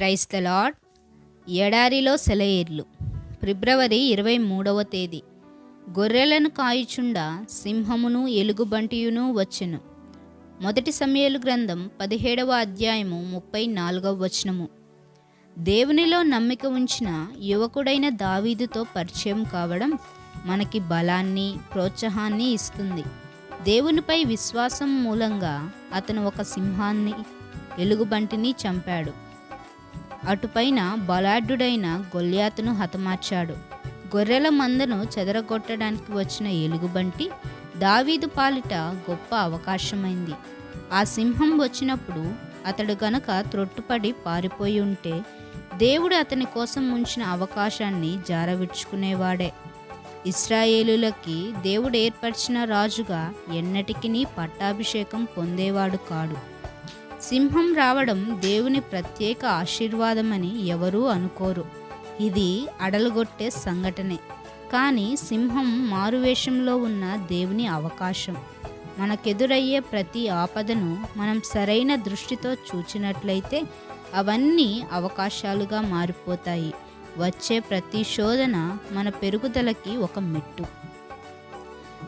Price the lord ఎడారిలో సెలయేర్లు. ఫిబ్రవరి ఇరవై మూడవ తేదీ. గొర్రెలను కాయుచుండా సింహమును ఎలుగుబంటియును వచ్చెను. మొదటి సమయలు గ్రంథం పదిహేడవ అధ్యాయము ముప్పై నాలుగవ వచనము. దేవునిలో నమ్మిక ఉంచిన యువకుడైన దావీదుతో పరిచయం కావడం మనకి బలాన్ని ప్రోత్సాహాన్ని ఇస్తుంది. దేవునిపై విశ్వాసం మూలంగా అతను ఒక సింహాన్ని ఎలుగుబంటిని చంపాడు. అటుపైన బలాఢ్యుడైన గొల్యాతును హతమార్చాడు. గొర్రెల మందను చెదరగొట్టడానికి వచ్చిన ఎలుగుబంటి దావీదు పాలిట గొప్ప అవకాశమైంది. ఆ సింహం వచ్చినప్పుడు అతడు గనక త్రొట్టుపడి పారిపోయి ఉంటే దేవుడు అతని కోసం ఉంచిన అవకాశాన్ని జారవిడ్చుకునేవాడే. ఇస్రాయేలులకి దేవుడు ఏర్పరిచిన రాజుగా ఎన్నటికీ పట్టాభిషేకం పొందేవాడు కాడు. సింహం రావడం దేవుని ప్రత్యేక ఆశీర్వాదమని ఎవరూ అనుకోరు. ఇది అడలుగొట్టే సంఘటనే. కానీ సింహం మారువేషంలో ఉన్న దేవుని అవకాశం. మనకెదురయ్యే ప్రతి ఆపదను మనం సరైన దృష్టితో చూచినట్లయితే అవన్నీ అవకాశాలుగా మారిపోతాయి. వచ్చే ప్రతి శోధన మన పెరుగుదలకి ఒక మెట్టు.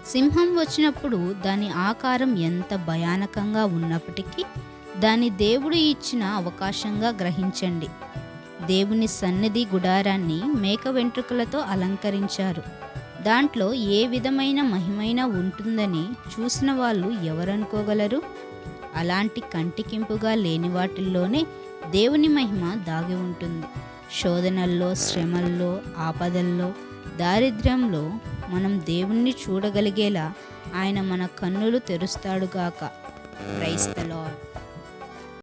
సింహం వచ్చినప్పుడు దాని ఆకారం ఎంత భయానకంగా ఉన్నప్పటికీ దాన్ని దేవుడు ఇచ్చిన అవకాశంగా గ్రహించండి. దేవుని సన్నిధి గుడారాన్ని మేక వెంట్రుకలతో అలంకరించారు. దాంట్లో ఏ విధమైన మహిమైన ఉంటుందని చూసిన వాళ్ళు ఎవరనుకోగలరు? అలాంటి కంటికింపుగా లేని వాటిల్లోనే దేవుని మహిమ దాగి ఉంటుంది. శోధనల్లో శ్రమల్లో ఆపదల్లో దారిద్ర్యంలో మనం దేవుణ్ణి చూడగలిగేలా ఆయన మన కన్నులు తెరుస్తాడుగాక క్రైస్తలాడ్